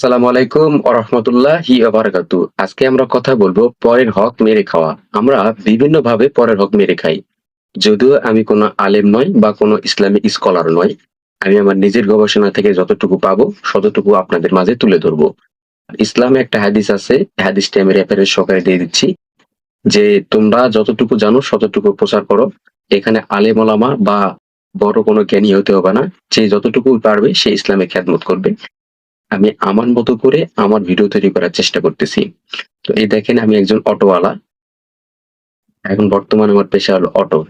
আসসালামু আলাইকুম ওরহমতুল্লাহি বারাকাতু। আজকে আমরা কথা বলব পরের হক মেরে খাওয়া। আমরা বিভিন্ন ভাবে পরের হক মেরে খাই। যদিও আমি কোনো আলেম নয় বা কোনো ইসলামিক স্কলার নয় আমি আমার নিজের গবেষণা থেকে যতটুকু পাবো ততটুকু আপনাদের মাঝে তুলে ধরবো। ইসলামে একটা হাদিস আছে, হাদিসটি আমি রেফারেন্স সহকারে দিয়ে দিচ্ছি, যে তোমরা যতটুকু জানো ততটুকু প্রচার করো। এখানে আলেম ওলামা বা বড় কোনো জ্ঞানী হতে হবে না, যে যতটুকু পারবে সে ইসলামে খ্যাতমত করবে। আমি আমার মতো করে আমার ভিডিও তৈরি করার চেষ্টা করতেছি। তো এই দেখেন, আমি একজন অটোওয়ালা। এখন বর্তমানে আমার পেশা হলো অটো।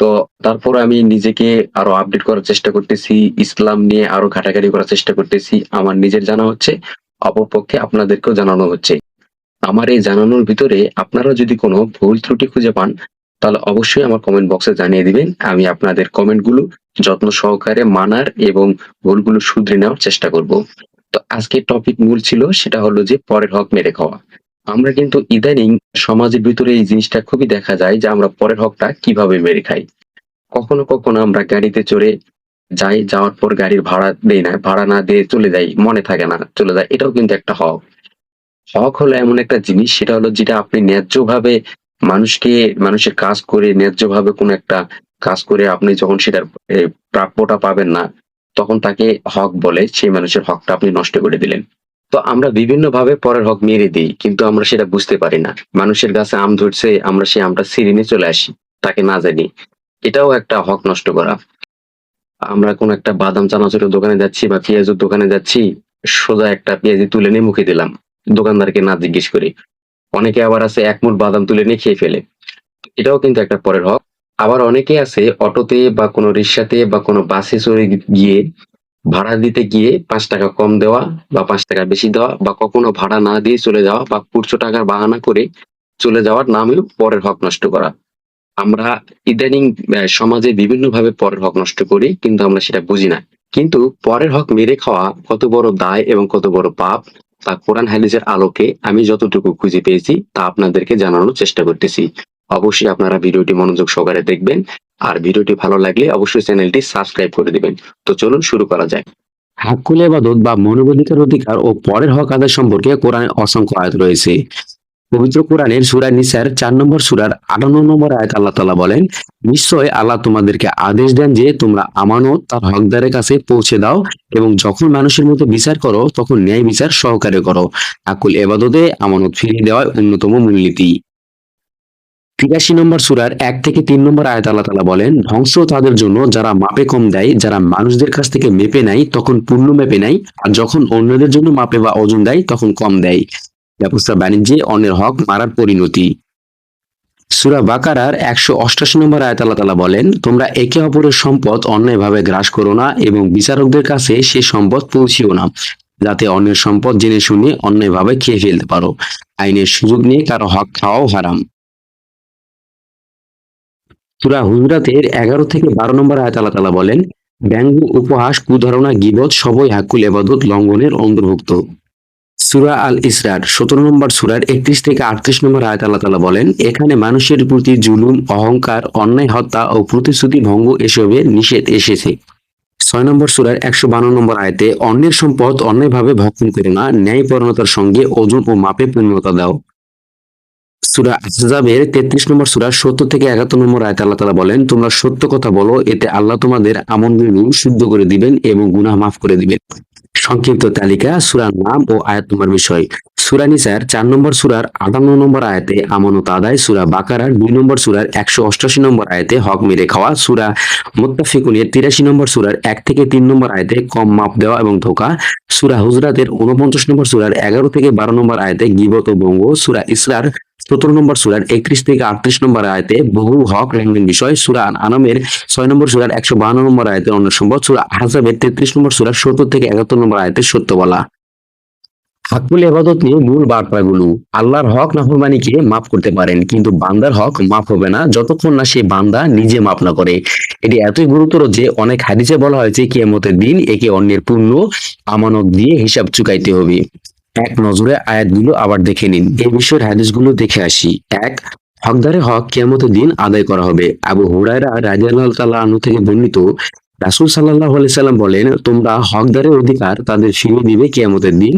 তো তারপর আমি নিজেকে আরও আপডেট করার চেষ্টা করতেছি, ইসলাম নিয়ে আরও ঘাটাঘাটি করার চেষ্টা করতেছি। আমার নিজের জানা হচ্ছে, অপরপক্ষে আপনাদেরকেও জানানো হচ্ছে। আমার এই জানানোর ভিতরে আপনারা যদি কোনো ভুল ত্রুটি খুঁজে পান, তাহলে অবশ্যই আমার কমেন্ট বক্সে জানিয়ে দিবেন। আমি আপনাদের কমেন্টগুলো যত্ন সহকারে মানার এবং ভুলগুলো শুধরে নেওয়ার চেষ্টা করব। তো আজকের টপিক মূল ছিল, সেটা হলো যে পরের হক মেরে খাওয়া। আমরা কিন্তু ইদানিং সমাজের ভিতরে এই জিনিসটা খুবই দেখা যায় যে আমরা পরের হকটা কীভাবে মেরে খাই। কখনো কখনো আমরা গাড়িতে চড়ে যাই, যাওয়ার পর গাড়ির ভাড়া দেই না, ভাড়া না দিয়ে চলে যাই, মনে থাকে না, চলে যায়, এটাও কিন্তু একটা হক। হক হলো এমন একটা জিনিস, সেটা হলো যেটা আপনি ন্যায্যভাবে মানুষকে, মানুষের কাজ করে ন্যায্যভাবে কোনো একটা কাজ করে আপনি যখন সেটার প্রাপ্যটা পাবেন না তখন তাকে হক বলে সেই মানুষের হকটা আপনি নষ্ট করে দিলেন। তো আমরা বিভিন্ন ভাবে পরের হক মেরে দিই, কিন্তু আমরা সেটা বুঝতে পারি না। মানুষের গাছে আম ধরছে, আমরা সেই আমটা নিয়ে চলে আসি, তাকে না জানি। এটাও একটা হক নষ্ট করা। আমরা কোন একটা বাদাম চানাচুরের দোকানে যাচ্ছি বা পেঁয়াজের দোকানে যাচ্ছি, সোজা একটা পেঁয়াজি তুলে নিয়ে মুখে দিলাম। দোকানদারকে না জিজ্ঞেস করি। অনেকে আবার আছে এক মুঠ বাদাম তুলে নিয়ে খেয়ে ফেলে। এটাও কিন্তু একটা পরের হক। আবার অনেকে আছে অটোতে বা কোনো রিক্সাতে বা কোনো বাসে চড়ে গিয়ে ভাড়া দিতে গিয়ে পাঁচ টাকা কম দেওয়া বা পাঁচ টাকা বেশি দেওয়া বা কখনো ভাড়া না দিয়ে চলে যাওয়া বা কুড়শো টাকার বাহানা করে চলে যাওয়ার নামেও পরের হক নষ্ট করা। আমরা ইদানিং সমাজে বিভিন্ন ভাবে পরের হক নষ্ট করি, কিন্তু আমরা সেটা বুঝি না। কিন্তু পরের হক মেরে খাওয়া কত বড় দায় এবং কত বড় পাপ, তা কোরআন হাদিসের আলোকে আমি যতটুকু খুঁজে পেয়েছি, তা আপনাদেরকে জানানোর চেষ্টা করতেছি। অবশ্যই আপনারা ভিডিওটি মনোযোগ সহকারে দেখবেন। আর ভিডিওটি ভালো লাগলে অবশ্যই চ্যানেলটি সাবস্ক্রাইব করে দিবেন। তো চলুন শুরু করা যাক। হাক্কুল এবাদত বা মানবাধিকার অধিকার ও পরের হক আদায় সম্পর্কে কোরআনে অসংখ্য আয়াত রয়েছে। পবিত্র কোরআনের সূরা নিসার চার নম্বর সূরার আটান্ন নম্বর আয়াত আল্লাহ তাআলা বলেন, নিশ্চয় আল্লাহ তোমাদেরকে আদেশ দেন যে তোমরা আমানত তার হকদারের কাছে পৌঁছে দাও এবং যখন মানুষের মতো বিচার করো, তখন ন্যায় বিচার সহকারে করো। আকুল এবাদতে আমানত ফিরিয়ে দেওয়ার অন্যতম মূলনীতি। তিরাশি নম্বর সুরার এক থেকে তিন নম্বর আয়াত আল্লাহ তাআলা বলেন, ধ্বংস তাদের জন্য যারা মাপে কম দেয়, যারা মানুষদের কাছ থেকে মেপে নেয়, তখন পূর্ণ মেপে নেয়, আর যখন অন্যদের জন্য মাপে বা ওজন দেয়, তখন কম দেয়। ব্যবস্থা বাণিজ্যে অন্যের হক মারার পরিণতি। সুরা বাকারার একশো অষ্টাশি নম্বর আয়াত আল্লাহ তাআলা বলেন, তোমরা একে অপরের সম্পদ অন্যায়ভাবে গ্রাস করো না এবং বিচারকদের কাছে সে সম্পদ পৌঁছিও না, যাতে অন্যের সম্পদ জেনে শুনে অন্যায়ভাবে খেয়ে ফেলতে পারো। আইনের সুযোগ নিয়ে কারও হক খাওয়াও হারাম। সুরা হুজরাতের এগারো থেকে বারো নম্বর আয়াত আল্লাহ তাআলা বলেন, ব্যঙ্গ, উপহাস, কুধারণা, গিবত সবই হাকুল এবাদত লঙ্ঘনের অন্তর্ভুক্ত। সুরা আল ইসরার সতেরো নম্বর সুরার একত্রিশ থেকে আটত্রিশ নম্বর আয়াত আল্লাহ তাআলা বলেন, এখানে মানুষের প্রতি জুলুম, অহংকার, অন্যায়, হত্যা ও প্রতিশ্রুতি ভঙ্গ এসবে নিষেধ এসেছে। ছয় নম্বর সুরার একশো বান্ন নম্বর আয়তে অন্যের সম্পদ অন্যায়ভাবে ভক্ষণ করে না ন্যায়পরণতার সঙ্গে ওজন ও মাপে পূর্ণতা দাও। সুরা তেত্রিশ নম্বর সুরা থেকে একাত্তর নম্বর আয়তে আল্লাহ তাআলা বলেন, তোমরা সত্য কথা বলো, এতে আল্লাহ তোমাদের শুদ্ধ করে দিবেন এবং মাফ করে দিবেন। সংক্ষিপ্ত তালিকা, সুরার নাম ও আয়াত নম্বর বিষয়। সুরা নিসার চার নম্বর সুরার আটান্ন নম্বর আয়াতে আমানত আদায়, সুরা বাকারার দুই নম্বর সুরার একশো অষ্টাশি নম্বর আয়াতে হক মেরে খাওয়া, সুরা মুত্তাফিকুনের তিরাশি নম্বর সুরার এক থেকে তিন নম্বর আয়াতে কম মাপ দেওয়া এবং ধোকা, সুরা হুজরাতের উনপঞ্চাশ নম্বর সুরার এগারো থেকে বারো নম্বর আয়াতে গিবত বঙ্গ, সুরা ইসরার সতেরো নম্বর সুরার একত্রিশ থেকে আটত্রিশ নম্বর আয়াতে বহু হক লেনদেন বিষয় সুরা আনামের ছয় নম্বর সুরার একশো বাহান্ন নম্বর আয়াতে অন্য সম্পদ সুরা আহজাবের তেত্রিশ নম্বর সুরার সত্তর থেকে একাত্তর নম্বর আয়াতে সত্য বলা। হাকুল এবাদত নিয়ে মূল বার্তাগুলো। আল্লাহর হক নাফরমানিকে মাফ করতে পারেন, কিন্তু বান্দার হক মাফ হবে না, যতক্ষণ না সে বান্দা নিজে মাফ না করে। এটি এতই গুরুতর যে অনেক হাদিসে বলা হয়েছে, কিয়ামতের দিন একে অন্যের পূর্ণ আমানত দিয়ে হিসাব চুকাইতে হবে। এক নজরে আয়াতগুলো আবার দেখে নিন। এই বিষয়ের হাদিসগুলো দেখে আসি। এক, হকদারে হক কিয়ামতের দিন আদায় করা হবে। আবু হুরায়রা রাজিয়াল্লাহু তাআলা আনহু থেকে বর্ণিত, রাসুল সাল্লাহ সাল্লাম বলেন, তোমরা হকদারের অধিকার তাদের ফিরিয়ে দিবে কেয়ামতের দিন।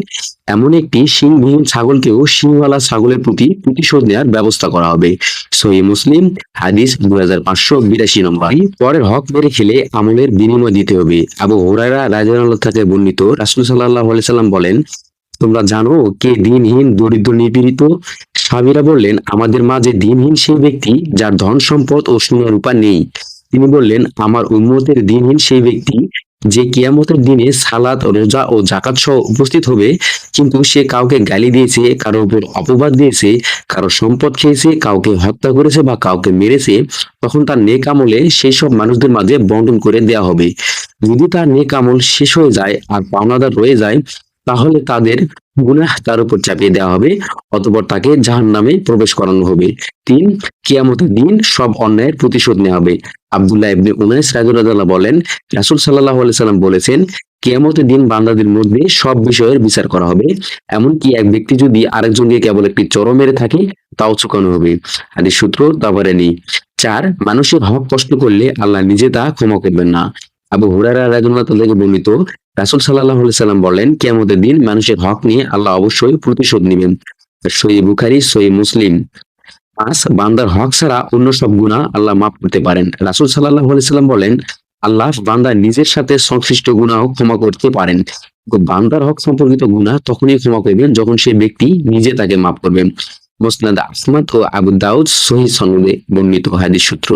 এমন একটি শিংবিহীন ছাগলকেও শিংওয়ালা ছাগলের প্রতি প্রতিশোধ নেওয়ার ব্যবস্থা করা হবে। সহি মুসলিম, হাদিস দুই হাজার পাঁচশো বিরাশি নম্বর। পরের হক মেরে খেলে আমলের বিনিময় দিতে হবে। আবু হোরাইরা রাজানুল্লাহ থেকে বর্ণিত, রাসুল সাল্লাহ সাল্লাম বলেন তোমরা জানো কে দিনহীন, দরিদ্র, নিপীড়িত? সাবিরা বললেন, আমাদের মাঝে দিনহীন সেই ব্যক্তি, যার ধন সম্পদ ও সোনা রূপা নেই। তিনি বললেন, আমার উম্মতের দিনহীন সেই ব্যক্তি, যে কিয়ামতের দিনে সালাত, রোজা ও জাকাত সহ উপস্থিত হবে, কিন্তু সে কাউকে গালি দিয়েছে, কারোর উপর অপবাদ দিয়েছে কারও সম্পদ খেয়েছে, কাউকে হত্যা করেছে বা কাউকে মেরেছে, তখন তার নেক আমলে সেই সব মানুষদের মাঝে বন্টন করে দেওয়া হবে। যদি তার নেক আমল শেষ হয়ে যায় আর পাওনাদার রয়ে যায় তাহলে তাদের গুনাহ তার উপর চাপিয়ে দেওয়া হবে, অতঃপর তাকে জাহান নামে প্রবেশ করানো হবে। তিন, কিয়ামতের দিন সব অন্যায়ের প্রতিশোধ নেওয়া হবে। আব্দুল্লাহ ইবনে উনাইস রাজুল্লাহ বলেন, রাসূল আলাইহি সাল্লাম বলেছেন, কিয়ামতের দিন বান্দাদের মধ্যে সব বিষয়ের বিচার করা হবে। এমনকি এক ব্যক্তি যদি আরেকজনকে কেবল একটি চরম মেরে থাকে, তাও চুকানো হবে। হাদিস সূত্র তাবারানি। চার, মানুষের হক কষ্ট করলে আল্লাহ নিজে তা ক্ষমা করবেন না। আবু হুরারা রাজুল্লাহ থেকে বর্ণিত রাসূল আলাইহি সাল্লাম বলেন, কিয়ামতের দিন মানুষের হক নিয়ে আল্লাহ অবশ্যই প্রতিশোধ নেবেন। সহি বুখারী, সহি মুসলিম। পাঁচ, বান্দার হক ছাড়া অন্য সব গুনাহ আল্লাহ মাফ করতে পারেন। রাসূল আলাইহি সাল্লাম বলেন, আল্লাহ বান্দার নিজের সাথে সংশ্লিষ্ট গুনাহ ক্ষমা করতে পারেন। বান্দার হক সম্পর্কিত গুনাহ তখনই ক্ষমা করবেন যখন সেই ব্যক্তি নিজে তাকে মাফ করবেন। মুসনাদ আহমদ ও আবু দাউদ সহি সনদে বর্ণিত হাদিস সূত্র।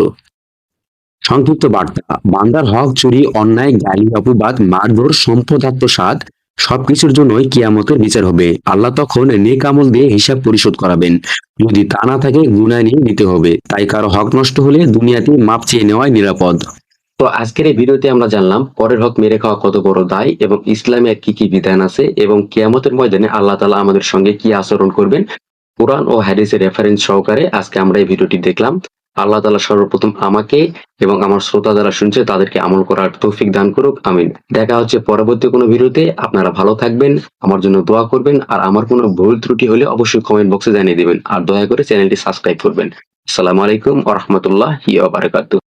সংক্ষিপ্ত বার্তা। বান্দার হক, চুরি, অন্যায় গালি অপবাদ, মারধর, সম্পদ, আত্মসাৎ সবকিছুর জন্যই কিয়ামতের বিচার হবে। আল্লাহ তখন নেক আমল দিয়ে হিসাব পরিশোধ করাবেন। যদি তা না থাকে, গুনাহ নিয়ে নিতে হবে। তাই কারও হক নষ্ট হলে দুনিয়াতে মাপ চেয়ে নেওয়াই নিরাপদ। তো আজকের এই ভিডিওতে আমরা জানলাম, পরের হক মেরে খাওয়া কত বড় দায় এবং ইসলামের কি কি বিধান আছে এবং কিয়ামতের ময়দানে আল্লাহ তালা আমাদের সঙ্গে কি আচরণ করবেন? কোরআন ও হাদিসের রেফারেন্স সহকারে আজকে আমরা এই ভিডিওটি দেখলাম। আল্লাহ তালা সর্বপ্রথম আমাকে এবং আমার শ্রোতা যারা শুনছে, তাদেরকে আমল করার তৌফিক দান করুক, আমিন। দেখা হচ্ছে পরবর্তী কোনো ভিডিওতে। আপনারা ভালো থাকবেন, আমার জন্য দোয়া করবেন, আর আমার কোনো ভুল ত্রুটি হলে অবশ্যই কমেন্ট বক্সে জানিয়ে দেবেন। আর দয়া করে চ্যানেলটি সাবস্ক্রাইব করবেন। আসসালামু আলাইকুম আহমতুল্লাহ রাহমাতুল্লাহি ওয়া বারাকাতুহু।